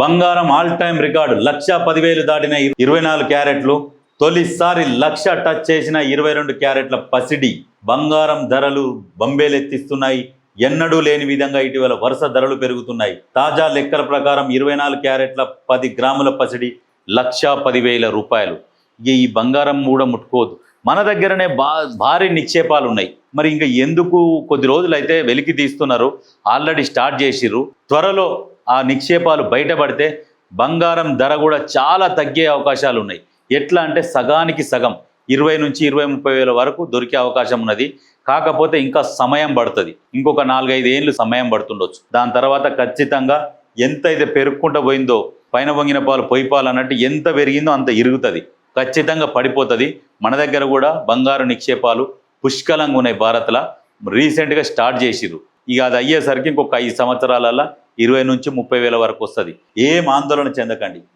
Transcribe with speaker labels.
Speaker 1: బంగారం all time record లక్ష పదివేలు దాటిన ఇరవై నాలుగు క్యారెట్లు. తొలిసారి లక్ష టచ్ చేసిన ఇరవై రెండు క్యారెట్ల పసిడి. బంగారం ధరలు బంబేలెత్తిస్తున్నాయి. ఎన్నడూ లేని విధంగా ఇటీవల వరుస ధరలు పెరుగుతున్నాయి. తాజా లెక్కల ప్రకారం ఇరవై నాలుగు క్యారెట్ల పది గ్రాముల పసిడి లక్ష పదివేల రూపాయలు. ఇక ఈ బంగారం కూడా ముట్టుకోదు మన దగ్గరనే బా భారీ నిక్షేపాలు ఉన్నాయి. మరి ఇంకా ఎందుకు కొద్ది రోజులైతే వెలికి తీస్తున్నారు. ఆల్రెడీ స్టార్ట్ చేసిర్రు. త్వరలో ఆ నిక్షేపాలు బయటపడితే బంగారం ధర కూడా చాలా తగ్గే అవకాశాలు ఉన్నాయి. ఎట్లా అంటే సగానికి సగం ఇరవై నుంచి ఇరవై ముప్పై వేల వరకు దొరికే అవకాశం ఉన్నది. కాకపోతే ఇంకా సమయం పడుతుంది. ఇంకొక నాలుగైదు ఏళ్ళు సమయం పడుతుండొచ్చు. దాని తర్వాత ఖచ్చితంగా ఎంత అయితే పెరుక్కుంటూ పోయిందో పైన వంగిన పాలు పొయ్యి పాలు అన్నట్టు ఎంత పెరిగిందో అంత ఇరుగుతుంది. ఖచ్చితంగా పడిపోతుంది. మన దగ్గర కూడా బంగారు నిక్షేపాలు పుష్కలంగా ఉన్నాయి భారత్లో. రీసెంట్గా స్టార్ట్ చేసిరు ఇక అది అయ్యేసరికి ఇంకొక ఐదు సంవత్సరాలలో ఇరవై నుంచి ముప్పై వేల వరకు వస్తుంది. ఏం ఆందోళన చెందకండి.